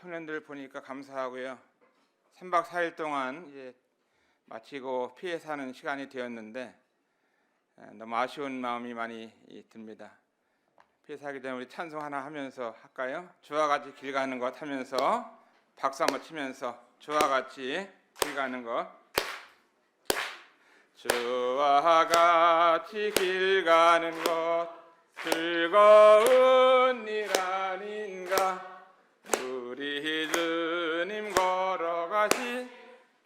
청년들 보니까 감사하고요. 3박 4일 동안 이제 마치고 피해 사는 시간이 되었는데 에, 너무 아쉬운 마음이 많이 이, 듭니다. 피해 사기 전에 우리 찬송 하나 하면서 할까요? 주와 같이 길 가는 것 하면서 박수 한번 치면서 주와 같이 길 가는 것 주와 같이 길 가는 것 즐거운 일 아닌가 우리 주님 걸어가시.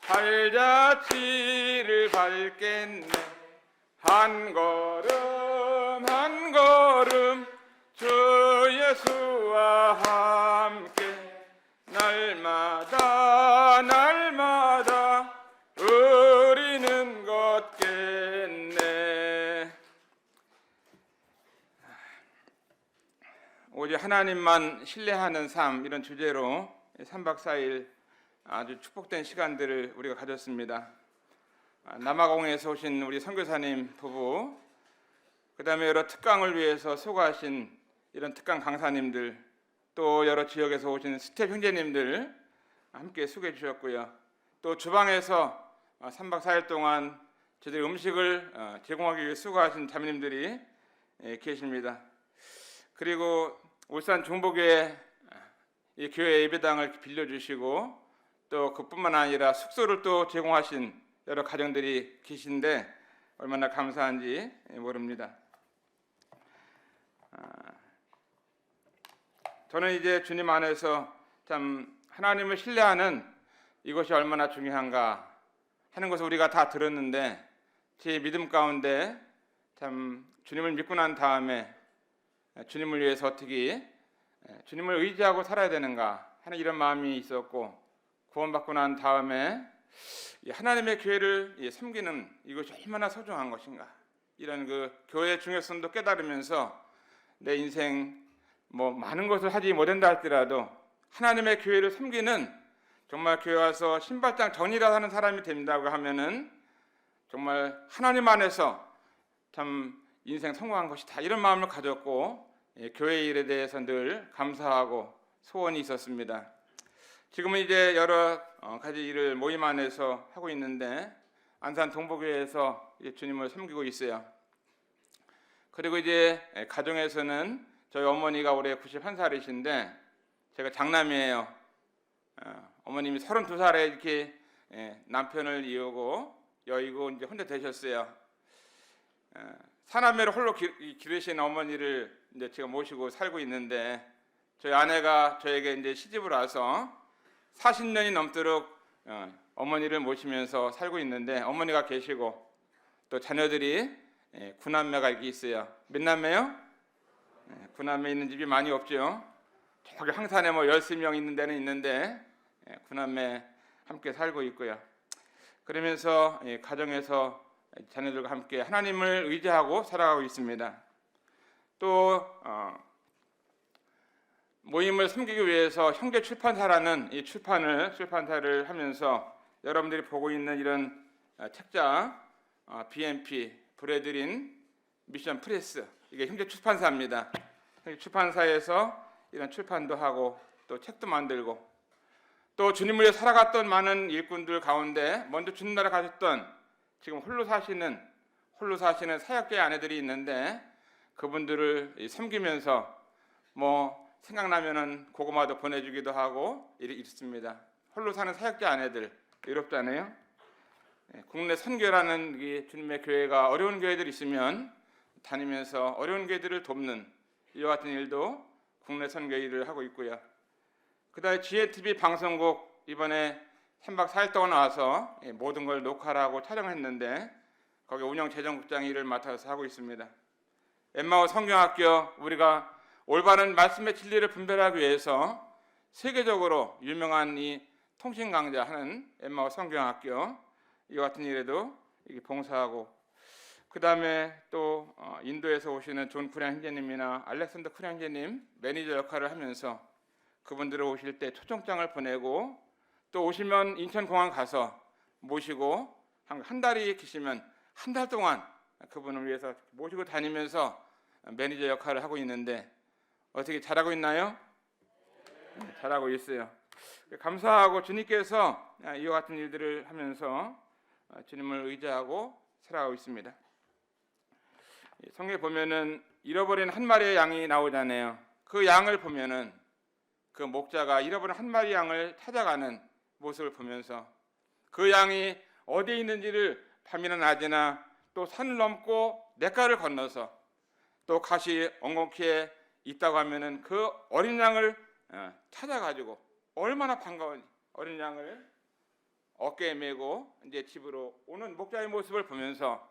발자취를 밟겠네. 한 걸음 하나님만 신뢰하는 삶 이런 주제로 3박 4일 아주 축복된 시간들을 우리가 가졌습니다. 아, 남아공에서 오신 우리 선교사님 부부, 그다음에 여러 특강을 위해서 수고하신 이런 특강 강사님들, 또 여러 지역에서 오신 스텝 형제님들 함께 수고해 주셨고요. 또 주방에서 3박 4일 동안 저들이 음식을 어, 제공하기 위해 수고하신 자매님들이 예, 계십니다. 그리고 울산 중보교회 이 교회 예배당을 빌려주시고 또 그뿐만 아니라 숙소를 또 제공하신 여러 가정들이 계신데 얼마나 감사한지 모릅니다. 아, 저는 이제 주님 안에서 참 하나님을 신뢰하는 이것이 얼마나 중요한가 하는 것을 우리가 다 들었는데 제 믿음 가운데 참 주님을 믿고 난 다음에 주님을 위해서 어떻게 주님을 의지하고 살아야 되는가 하는 이런 마음이 있었고 구원받고 난 다음에 이 하나님의 교회를 이 섬기는 이것이 얼마나 소중한 것인가 이런 그 교회의 중요성도 깨달으면서 내 인생 뭐 많은 것을 하지 못한다 할지라도 하나님의 교회를 섬기는 정말 교회 와서 신발장 정리라 하는 사람이 된다고 하면은 정말 하나님 안에서 참 인생 성공한 것이 다 이런 마음을 가졌고 예, 교회 일에 대해서 늘 감사하고 소원이 있었습니다. 지금은 이제 여러 어, 가지 일을 모임 안에서 하고 있는데 안산 동복교회에서 이제 주님을 섬기고 있어요. 그리고 이제 예, 가정에서는 저희 어머니가 올해 91살이신데 제가 장남이에요. 어, 어머님이 32살에 이렇게 예, 남편을 이루고 여의고 이제 혼자 되셨어요. 어, 사남매를 홀로 기, 기르신 어머니를 이제 제가 모시고 살고 있는데 저희 아내가 저에게 이제 시집을 와서 40년이 넘도록 어, 어머니를 모시면서 살고 있는데 어머니가 계시고 또 자녀들이 예, 구남매가 이렇게 있어요. 몇 남매요? 예, 구남매 있는 집이 많이 없죠. 저기 항산에 뭐 열세 명 있는 데는 있는데 예, 구남매 함께 살고 있고요. 그러면서 예, 가정에서 자녀들과 함께 하나님을 의지하고 살아가고 있습니다. 또 어, 모임을 섬기기 위해서 형제 출판사라는 이 출판을 출판사를 하면서 여러분들이 보고 있는 이런 어, 책자 어, BMP 브레드린 미션 프레스 이게 형제 출판사입니다. 출판사에서 이런 출판도 하고 또 책도 만들고 또 주님을 위해 살아갔던 많은 일꾼들 가운데 먼저 주님 나라 가셨던 지금 홀로 사시는 홀로 사시는 사역자의 아내들이 있는데 그분들을 이 섬기면서 뭐 생각나면은 고구마도 보내주기도 하고 이렇- 이렇습니다. 홀로 사는 사역자 아내들 외롭지 않아요? 예, 국내 선교라는 이 주님의 교회가 어려운 교회들 있으면 다니면서 어려운 교회들을 돕는 이와 같은 일도 국내 선교 일을 하고 있고요. 그다음에 GTV 방송국 이번에 3박 4일 동안 와서 예, 모든 걸 녹화를 하고 촬영했는데 거기 운영 재정국장 일을 맡아서 하고 있습니다. 엠마오 성경학교 우리가 올바른 말씀의 진리를 분별하기 위해서 세계적으로 유명한 이 통신 강좌 하는 엠마오 성경학교 이와 같은 일에도 봉사하고 그 다음에 또 어, 인도에서 오시는 존 쿠량 형제님이나 알렉산더 쿠량 형제님 매니저 역할을 하면서 그분들 오실 때 초청장을 보내고 또 오시면 인천공항 가서 모시고 한, 한 달이 계시면 한 달 동안 그분을 위해서 모시고 다니면서 매니저 역할을 하고 있는데 어떻게 잘하고 있나요? 네, 잘하고 있어요. 감사하고 주님께서 이와 같은 일들을 하면서 어, 주님을 의지하고 살아가고 있습니다. 이 성경에 보면은 잃어버린 한 마리의 양이 나오잖아요. 그 양을 보면은 그 목자가 잃어버린 한 마리 양을 찾아가는 모습을 보면서 그 양이 어디에 있는지를 밤이나 낮이나 또 산을 넘고 냇가를 건너서 또 가시 엉겅퀴에 있다고 하면은 그 어린 양을 어, 찾아가지고 얼마나 반가운 어린 양을 어깨에 메고 이제 집으로 오는 목자의 모습을 보면서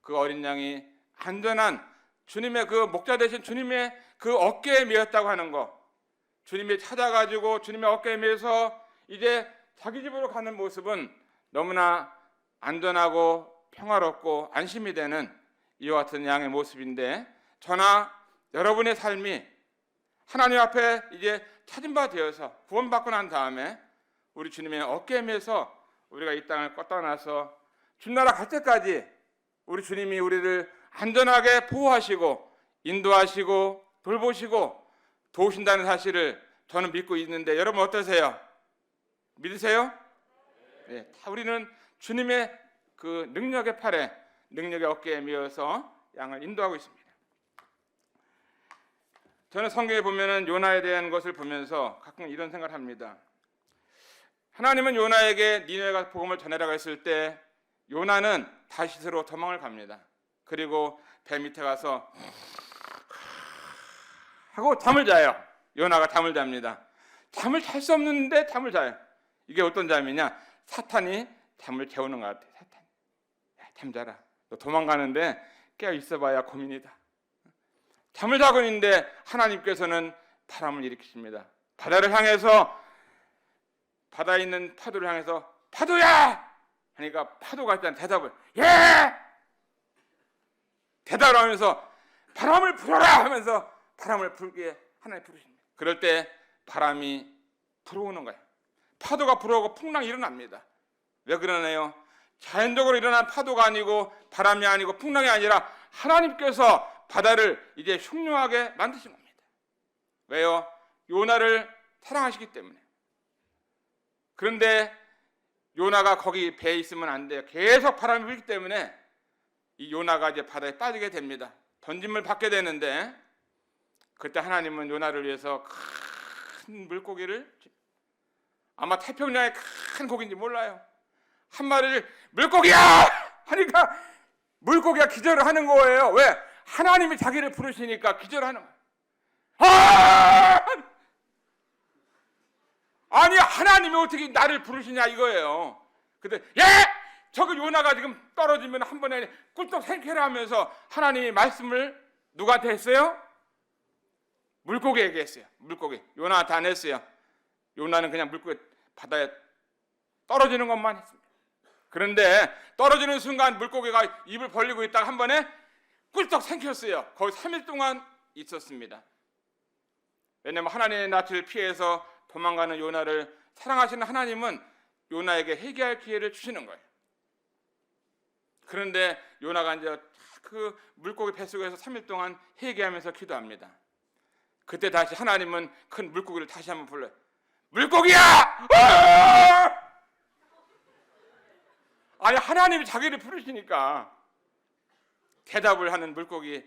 그 어린 양이 안전한 주님의 그 목자 대신 주님의 그 어깨에 메었다고 하는 거 주님이 찾아가지고 주님의 어깨에 메서 이제 자기 집으로 가는 모습은 너무나 안전하고 평화롭고 안심이 되는 이와 같은 양의 모습인데 저나 여러분의 삶이 하나님 앞에 이제 찾은 바 되어서 구원받고 난 다음에 우리 주님의 어깨에 매서 우리가 이 땅을 떠나서 주나라 갈 때까지 우리 주님이 우리를 안전하게 보호하시고 인도하시고 돌보시고 도우신다는 사실을 저는 믿고 있는데 여러분 어떠세요? 믿으세요? 네, 다 우리는 주님의 그 능력의 팔에 능력의 어깨에 미어서 양을 인도하고 있습니다. 저는 성경에 보면은 요나에 대한 것을 보면서 가끔 이런 생각을 합니다. 하나님은 요나에게 니네가 복음을 전해라고 했을 때 요나는 다시스로 도망을 갑니다. 그리고 배 밑에 가서 하고 잠을 자요. 요나가 잠을 잡니다. 잠을 잘 수 없는데 잠을 자요. 이게 어떤 잠이냐? 사탄이 잠을 재우는 것 같아. 사탄. 야, 잠 자라. 너 도망가는데 깨어 있어봐야 고민이다. 잠을 자고 있는데 하나님께서는 바람을 일으키십니다. 바다를 향해서 바다에 있는 파도를 향해서 파도야! 하니까 파도가 일단 대답을 예! 대답을 하면서 바람을 불어라 하면서 바람을 불게 하나님 부르십니다. 그럴 때 바람이 불어오는 거예요. 파도가 불어오고 풍랑이 일어납니다. 왜 그러나요? 자연적으로 일어난 파도가 아니고 바람이 아니고 풍랑이 아니라 하나님께서 바다를 이제 흉흉하게 만드신 겁니다. 왜요? 요나를 사랑하시기 때문에. 그런데 요나가 거기 배에 있으면 안 돼요. 계속 바람이 불기 때문에 이 요나가 이제 바다에 빠지게 됩니다. 던짐을 받게 되는데 그때 하나님은 요나를 위해서 큰 물고기를 아마 태평양의 큰 고기인지 몰라요. 한 마리를 물고기야 하니까 물고기가 기절을 하는 거예요. 왜? 하나님이 자기를 부르시니까 기절하는 거예요. 아! 아니 하나님이 어떻게 나를 부르시냐 이거예요. 근데 예! 저그 요나가 지금 떨어지면 한 번에 꿀떡 생캐라 하면서 하나님이 말씀을 누구한테 했어요? 물고기에게 했어요. 물고기. 요나한테 안 했어요. 요나는 그냥 물고기 바다에 떨어지는 것만 했습니다. 그런데 떨어지는 순간 물고기가 입을 벌리고 있다가 한 번에 꿀떡 생겼어요. 거의 3일 동안 있었습니다. 왜냐하면 하나님의 낯을 피해서 도망가는 요나를 사랑하시는 하나님은 요나에게 회개할 기회를 주시는 거예요. 그런데 요나가 이제 그 물고기 뱃속에서 3일 동안 회개하면서 기도합니다. 그때 다시 하나님은 큰 물고기를 다시 한번 불러요. 물고기야! 아! 아니 하나님이 자기를 부르시니까 대답을 하는 물고기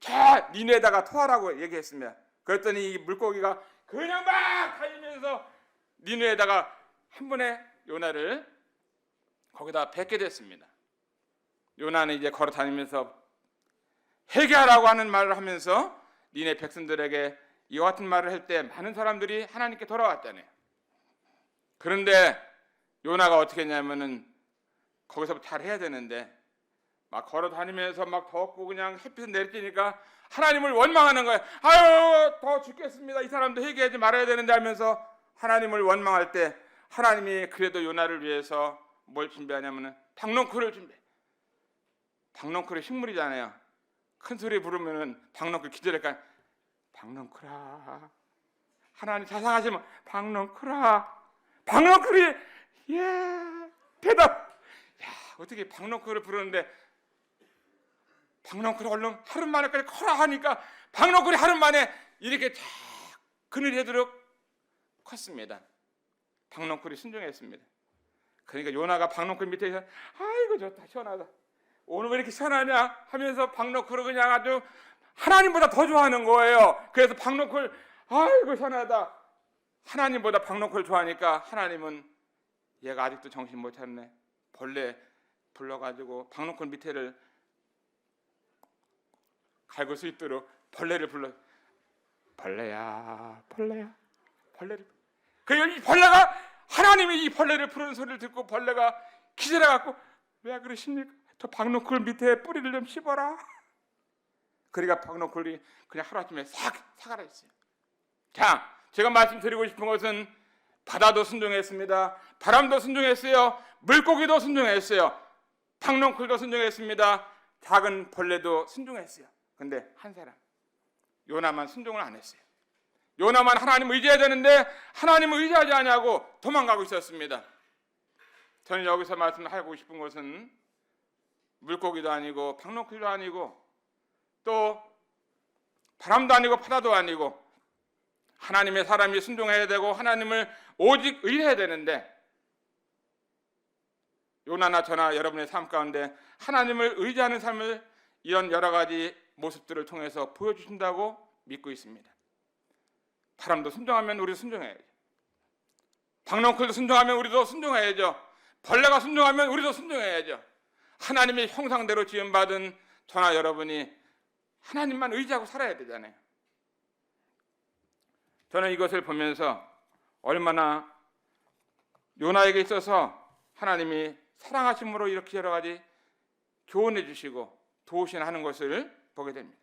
자 니네다가 토하라고 얘기했습니다. 그랬더니 이 물고기가 그냥 막 달리면서 니네에다가 한 번에 요나를 거기다 뱉게 됐습니다. 요나는 이제 걸어 다니면서 회개하라고 하는 말을 하면서 니네 백성들에게 이와 같은 말을 할 때 많은 사람들이 하나님께 돌아왔잖아요. 그런데 요나가 어떻게 했냐면은 거기서부터 잘 해야 되는데 막 걸어 다니면서 막 덥고 그냥 햇빛은 내리쬐니까 하나님을 원망하는 거예요. 아유 더 죽겠습니다. 이 사람도 회개하지 말아야 되는데 하면서 하나님을 원망할 때 하나님이 그래도 요나를 위해서 뭘 준비하냐면은 박농쿨을 준비. 박농쿨이 식물이잖아요. 큰 소리 부르면은 박농쿨 기절할까? 박농쿨아. 하나님 자상하시면 박농쿨아. 박농쿨이 예 대답. 야 어떻게 박농쿨을 부르는데 박농쿨이 얼른 하루 만에까지 커라 하니까 박농쿨이 하루 만에 이렇게 쫙 그늘이 되도록 컸습니다. 박농쿨이 순종했습니다. 그러니까 요나가 박농쿨 밑에서 아이고 좋다 시원하다. 오늘 왜 이렇게 시원하냐 하면서 박농쿨을 그냥 아주 하나님보다 더 좋아하는 거예요. 그래서 박농쿨 아이고 시원하다. 하나님보다 박농쿨 좋아하니까 하나님은 얘가 아직도 정신 못 차리네. 벌레 불러가지고 박농쿨 밑에를 갈고 수 있도록 벌레를 불러 벌레야 벌레야 벌레를 그이 벌레가 하나님이 이 벌레를 부르는 소리를 듣고 벌레가 기절해 갖고 왜 그러십니까? 저 박노쿨 밑에 뿌리를 좀 씹어라. 그러니까 박노쿨이 그냥 하루아침에 싹 사라졌어요. 자, 제가 말씀드리고 싶은 것은 바다도 순종했습니다. 바람도 순종했어요. 물고기도 순종했어요. 박농쿨도 순종했습니다. 작은 벌레도 순종했어요. 근데 한 사람 요나만 순종을 안 했어요. 요나만 하나님을 의지해야 되는데 하나님을 의지하지 않냐고 도망가고 있었습니다. 저는 여기서 말씀하고 싶은 것은 물고기도 아니고 박노클도 아니고 또 바람도 아니고 바다도 아니고 하나님의 사람이 순종해야 되고 하나님을 오직 의해야 되는데 요나나 저나 여러분의 삶 가운데 하나님을 의지하는 삶을 이런 여러 가지 모습들을 통해서 보여주신다고 믿고 있습니다. 바람도 순종하면 우리 순종해야죠. 박농클도 순종하면 우리도 순종해야죠. 벌레가 순종하면 우리도 순종해야죠. 하나님의 형상대로 지음받은 저나 여러분이 하나님만 의지하고 살아야 되잖아요. 저는 이것을 보면서 얼마나 요나에게 있어서 하나님이 사랑하심으로 이렇게 여러 가지 교훈해 주시고 도우신 하는 것을 보게 됩니다.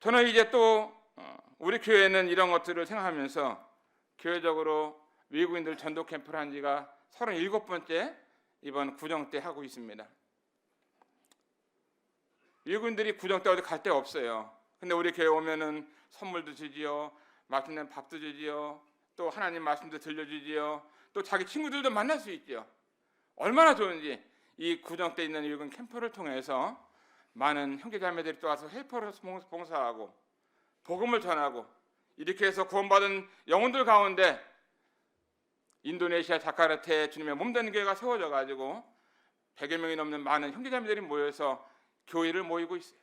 저는 이제 또 어, 우리 교회는 이런 것들을 생각하면서 교회적으로 외국인들 전도 캠프를 한 지가 37번째 이번 구정 때 하고 있습니다. 외국인들이 구정 때 어디 갈 데 없어요. 근데 우리 교회 오면은 선물도 주지요. 맛있는 밥도 주지요. 또 하나님 말씀도 들려주지요. 또 자기 친구들도 만날 수 있죠. 얼마나 좋은지 이 구정 때 있는 외국인 캠프를 통해서 많은 형제 자매들이 또 와서 헬퍼로 봉사하고 복음을 전하고 이렇게 해서 구원받은 영혼들 가운데 인도네시아 자카르타에 주님의 몸되는 교회가 세워져 가지고 100여 명이 넘는 많은 형제자매들이 모여서 교회를 모이고 있어요.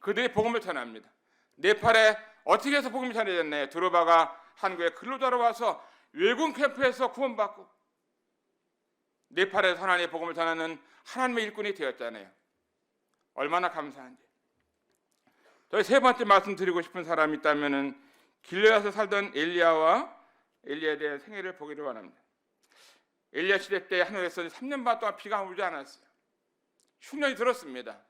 그들이 복음을 전합니다. 네팔에 어떻게 해서 복음이 전해졌나요? 드로바가 한국에 근로자로 와서 외국 캠프에서 구원받고 네팔에서 하나님의 복음을 전하는 하나님의 일꾼이 되었잖아요. 얼마나 감사한지. 저희 세 번째 말씀드리고 싶은 사람이 있다면은 길르앗에 살던 엘리야와 엘리야에 대한 생애를 보기를 원합니다. 엘리야 시대 때 하늘에서 3년 반 동안 비가 오지 않았어요. 흉년이 들었습니다.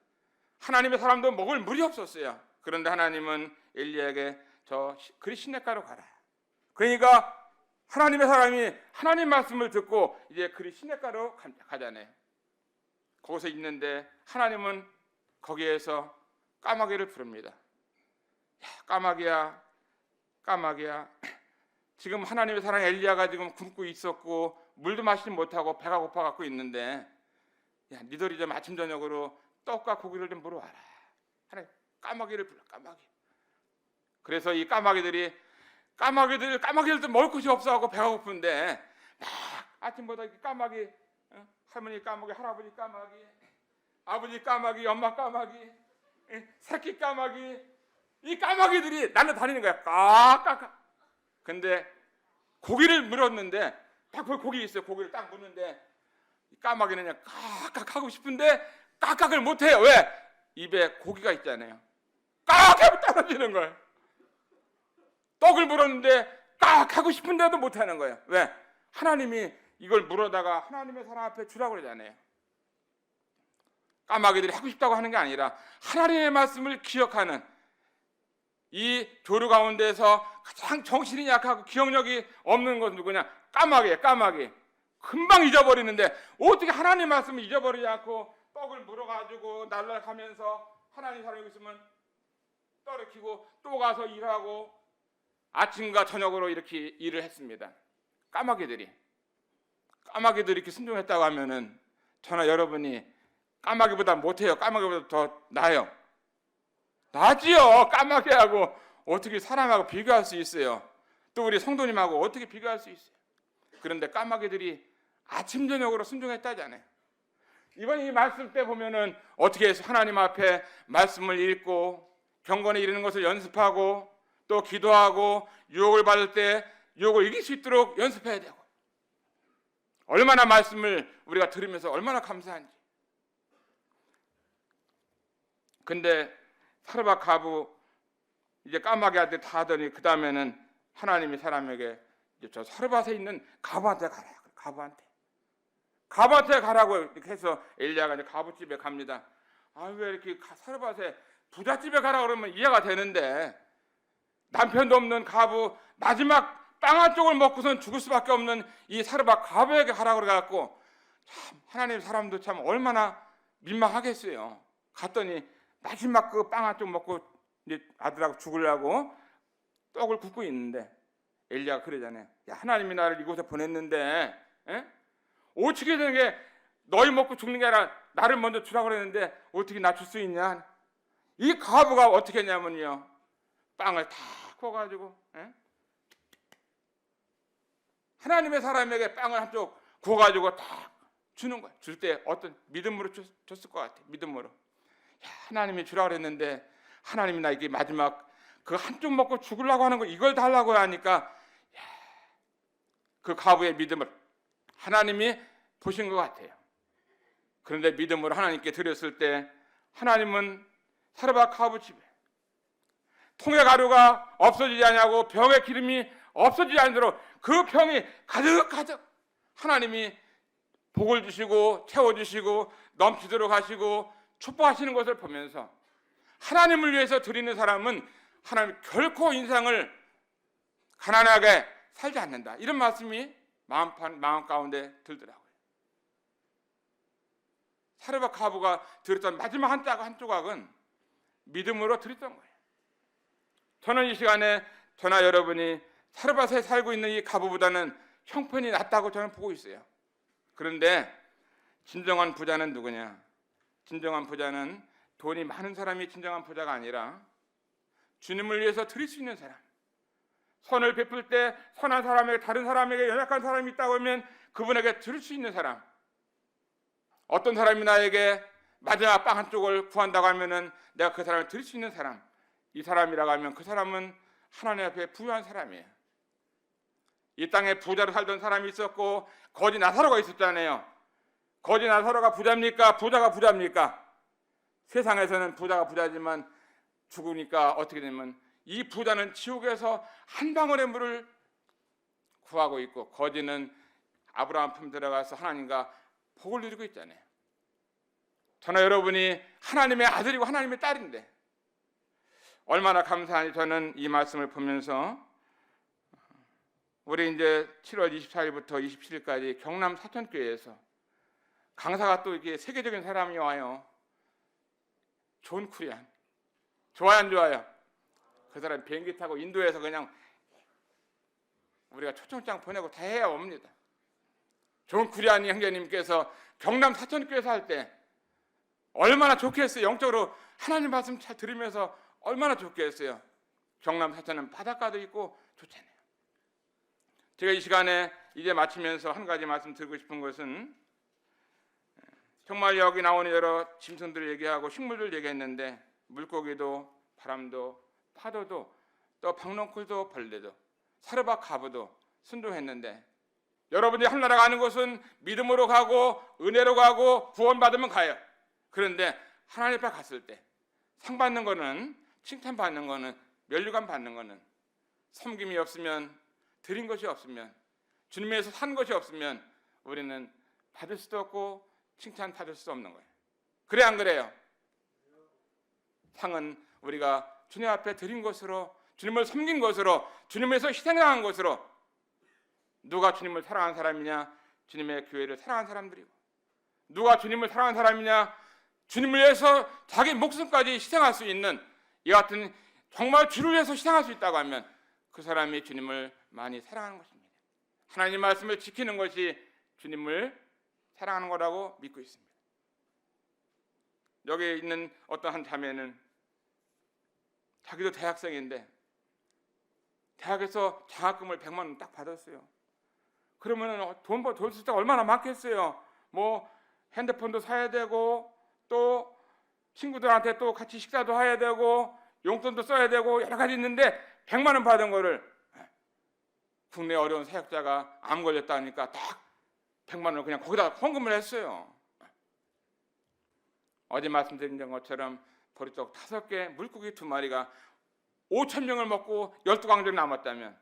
하나님의 사람도 먹을 물이 없었어요. 그런데 하나님은 엘리야에게 저 그리 시냇가로 가라. 그러니까 하나님의 사람이 하나님 말씀을 듣고 이제 그리 시냇가로 가잖아요. 거기서 있는데 하나님은 거기에서 까마귀를 부릅니다. 야, 까마귀야, 까마귀야. 지금 하나님의 사랑 엘리야가 지금 굶고 있었고 물도 마시지 못하고 배가 고파 갖고 있는데 야, 니들이 좀 아침 저녁으로 떡과 고기를 좀 물어와라. 하나님 까마귀를 불러 까마귀. 그래서 이 까마귀들이 까마귀들 까마귀들도 먹을 것이 없어하고 배가 고픈데 막 이렇게 까마귀 어? 할머니 까마귀 할아버지 까마귀 아버지 까마귀 엄마 까마귀 예, 새끼 까마귀 이 까마귀들이 날려 다니는 거야 까까까 근데 고기를 물었는데 딱 고기 있어요 고기를 딱 물는데 이 까마귀는 그냥 까깍 하고 싶은데 까깍을 못해요 왜 입에 고기가 있잖아요 까깍 떨어지는 거예요 떡을 물었는데 깍 하고 싶은데도 못하는 거예요. 왜? 하나님이 이걸 물어다가 하나님의 사람 앞에 주라고 그러잖아요. 까마귀들이 하고 싶다고 하는 게 아니라 하나님의 말씀을 기억하는 이 교류 가운데서 가장 정신이 약하고 기억력이 없는 것은 누구냐? 까마귀예요, 까마귀. 금방 잊어버리는데 어떻게 하나님 말씀을 잊어버리지 않고 떡을 물어가지고 날라가면서 하나님 사람이 있으면 떨어키고 또 가서 일하고 아침과 저녁으로 이렇게 일을 했습니다. 까마귀들이 까마귀들이 이렇게 순종했다고 하면은 저나 여러분이 까마귀보다 못해요. 까마귀보다 더 나아요. 나지요. 까마귀하고 어떻게 사람하고 비교할 수 있어요? 또 우리 성도님하고 어떻게 비교할 수 있어요? 그런데 까마귀들이 아침 저녁으로 순종했다잖아요. 이번 이 말씀 때 보면은 어떻게 해서 하나님 앞에 말씀을 읽고 경건에 이르는 것을 연습하고 또 기도하고 유혹을 받을 때 유혹을 이길 수 있도록 연습해야 되고 얼마나 말씀을 우리가 들으면서 얼마나 감사한지. 근데 사르바 가부 이제 까마귀 한테 다 하더니 그 다음에는 하나님이 사람에게 저 사르밧에 있는 가부한테 가라. 가부한테. 가부한테 가라고 이렇게 해서 엘리야가 이제 가부집에 갑니다. 아 왜 이렇게 가- 사르밧에 부잣집에 가라 그러면 이해가 되는데 남편도 없는 가부 마지막 빵 한 쪽을 먹고선 죽을 수밖에 없는 이 사르밧 가부에게 가라 그래갖고 참 하나님 사람도 참 얼마나 민망하겠어요. 갔더니 마지막 그 빵 한 쪽 먹고 이제 아들하고 죽으려고 떡을 굽고 있는데 엘리야가 그러잖아요. 야 하나님이 나를 이곳에 보냈는데 에? 어떻게 되는 게 너희 먹고 죽는 게 아니라 나를 먼저 주라고 그랬는데 어떻게 낮출 수 있냐? 이 가부가 어떻게 했냐면요. 빵을 다 구워가지고 에? 하나님의 사람에게 빵을 한쪽 구워가지고 딱 주는 거야. 줄 때 어떤 믿음으로 줬, 줬을 것 같아. 믿음으로. 야, 하나님이 주라 그랬는데 하나님이 나 이게 마지막 그 한쪽 먹고 죽으려고 하는 거 이걸 달라고 하니까 야, 그 가부의 믿음을 하나님이 보신 것 같아요. 그런데 믿음으로 하나님께 드렸을 때 하나님은 사르밧 가부 집에 통의 가루가 없어지지 않냐고 병의 기름이 없어지지 않도록 그 병이 가득 가득 하나님이 복을 주시고 채워 주시고 넘치도록 하시고 축복하시는 것을 보면서 하나님을 위해서 드리는 사람은 하나님 결코 인상을 가난하게 살지 않는다. 이런 말씀이 마음, 마음 가운데 들더라고요. 사르밧 가부가 드렸던 마지막 한 조각 한 조각은 믿음으로 드렸던 거예요. 저는 이 시간에 저나 여러분이 사르밧에 살고 있는 이 가부보다는 형편이 낫다고 저는 보고 있어요. 그런데 진정한 부자는 누구냐? 진정한 부자는 돈이 많은 사람이 진정한 부자가 아니라 주님을 위해서 드릴 수 있는 사람. 선을 베풀 때 선한 사람에게 다른 사람에게 연약한 사람이 있다고 하면 그분에게 드릴 수 있는 사람. 어떤 사람이 나에게 마지막 빵 한 쪽을 구한다고 하면은 내가 그 사람을 드릴 수 있는 사람. 이 사람이라고 하면 그 사람은 하나님 앞에 부유한 사람이에요. 이 땅에 부자로 살던 사람이 있었고 거지 나사로가 있었잖아요. 거지 나사로가 부자입니까? 부자가 부자입니까? 세상에서는 부자가 부자지만 죽으니까 어떻게 되면 이 부자는 지옥에서 한 방울의 물을 구하고 있고 거지는 아브라함 품 들어가서 하나님과 복을 누리고 있잖아요. 저나 여러분이 하나님의 아들이고 하나님의 딸인데 얼마나 감사하니 저는 이 말씀을 보면서 우리 이제 7월 24일부터 27일까지 경남 사천교회에서 강사가 또 이렇게 세계적인 사람이 와요. 존 쿠리안. 좋아요 안 좋아요? 그 사람 비행기 타고 인도에서 그냥 우리가 초청장 보내고 다 해야 옵니다. 존 쿠리안 형제님께서 경남 사천교회에서 할 때 얼마나 좋겠어요. 영적으로 하나님 말씀 잘 들으면서 얼마나 좋겠어요. 경남 사천은 바닷가도 있고 좋잖아요. 제가 이 시간에 이제 마치면서 한 가지 말씀 드리고 싶은 것은 정말 여기 나오는 여러 짐승들 얘기하고 식물들 얘기했는데 물고기도 바람도 파도도 또 박농쿨도 벌레도 사르밧 가부도 순종했는데 여러분이 하나라 가는 곳은 믿음으로 가고 은혜로 가고 구원받으면 가요. 그런데 하나님 앞에 갔을 때 상 받는 거는 칭찬 받는 거는 면류관 받는 거는 섬김이 없으면 드린 것이 없으면 주님에서 산 것이 없으면 우리는 받을 수도 없고 칭찬 받을 수 없는 거예요. 그래 안 그래요? 상은 우리가 주님 앞에 드린 것으로 주님을 섬긴 것으로 주님에서 희생당한 것으로 누가 주님을 사랑한 사람이냐? 주님의 교회를 사랑한 사람들이고 누가 주님을 사랑한 사람이냐? 주님을 위해서 자기 목숨까지 희생할 수 있는 이 같은 정말 주를 위해서 희생할 수 있다고 하면 그 사람이 주님을 많이 사랑하는 것입니다. 하나님 말씀을 지키는 것이 주님을 사랑하는 거라고 믿고 있습니다. 여기 있는 어떤 한 자매는 자기도 대학생인데 대학에서 장학금을 100만 원 딱 받았어요. 그러면은 돈 벌, 돈 쓸 때 얼마나 많겠어요. 뭐 핸드폰도 사야 되고 또 친구들한테 또 같이 식사도 해야 되고 용돈도 써야 되고 여러 가지 있는데 100만 원 받은 거를 국내 어려운 사역자가 암 걸렸다 하니까 딱 100만 원을 그냥 거기다 헌금을 했어요. 어제 말씀드린 것처럼 보리떡 다섯 개, 물고기 두 마리가 5천 명을 먹고 열두 광절이 남았다면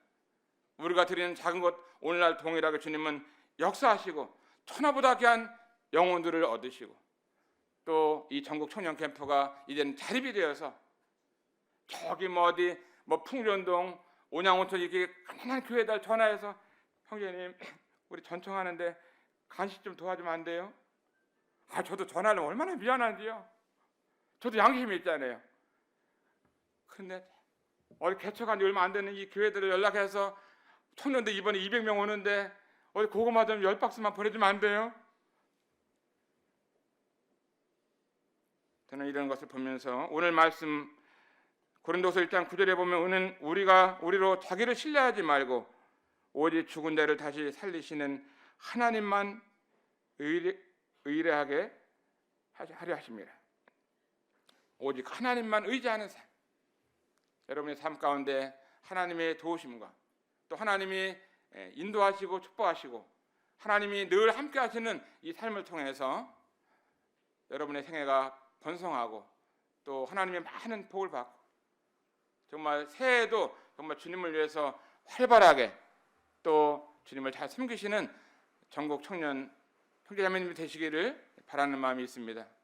우리가 드리는 작은 것 오늘날 동일하게 주님은 역사하시고 천하보다 귀한 영혼들을 얻으시고 또 이 전국 청년 캠프가 이제는 자립이 되어서 저기 뭐 어디 뭐 풍년동 온양온천 이렇게 가난한 교회들 전화해서 형제님 우리 전청하는데 간식 좀 도와주면 안 돼요? 아 저도 전화를 얼마나 미안한지요. 저도 양심이 있잖아요. 근데 어디 개척한 지 얼마 안 되는 이 교회들을 연락해서 청년들 이번에 200명 오는데 어디 고구마 좀 10박스만 보내주면 안 돼요? 저는 이런 것을 보면서 오늘 말씀 고린도서 1장 9절에 보면 우리는 우리가 우리로 자기를 신뢰하지 말고 오직 죽은 자를 다시 살리시는 하나님만 의뢰, 의뢰하게 하려 하십니다. 오직 하나님만 의지하는 삶. 여러분의 삶 가운데 하나님의 도우심과 또 하나님이 예, 인도하시고 축복하시고 하나님이 늘 함께 하시는 이 삶을 통해서 여러분의 생애가 번성하고 또 하나님의 많은 복을 받고 정말 새해에도 정말 주님을 위해서 활발하게 또 주님을 잘 섬기시는 전국 청년 형제자매님이 되시기를 바라는 마음이 있습니다.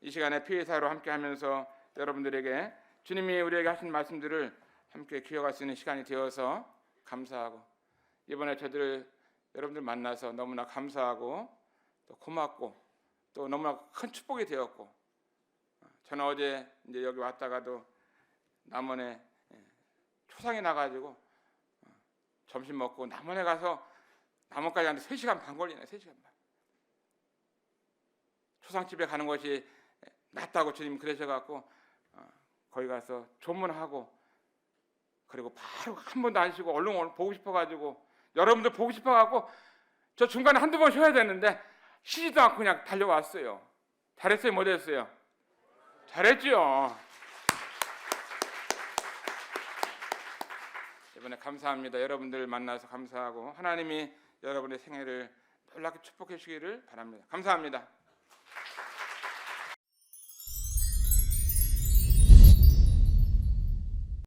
이 시간에 피해 사로 함께 하면서 여러분들에게 주님이 우리에게 하신 말씀들을 함께 기억할 수 있는 시간이 되어서 감사하고 이번에 저들 여러분들 만나서 너무나 감사하고 또 고맙고 또 너무나 큰 축복이 되었고 저는 어제 이제 여기 왔다가도 남원에 예, 초상에 나가지고 어, 점심 먹고 남원에 가서 남원까지 하는데 3시간 반 걸리네 3시간 반. 초상집에 가는 것이 낫다고 주님 그러셔갖고 어, 거기 가서 조문하고 그리고 바로 한 번도 안 쉬고 얼른 얼른 보고 싶어가지고 여러분들 보고 싶어갖고 저 중간에 한두 번 쉬어야 되는데 쉬지도 않고 그냥 달려왔어요. 잘했어요? 못했어요? 잘했지요 이번에 감사합니다. 여러분들 만나서 감사하고 하나님이 여러분의 생애를 놀랍게 축복해 주시기를 바랍니다. 감사합니다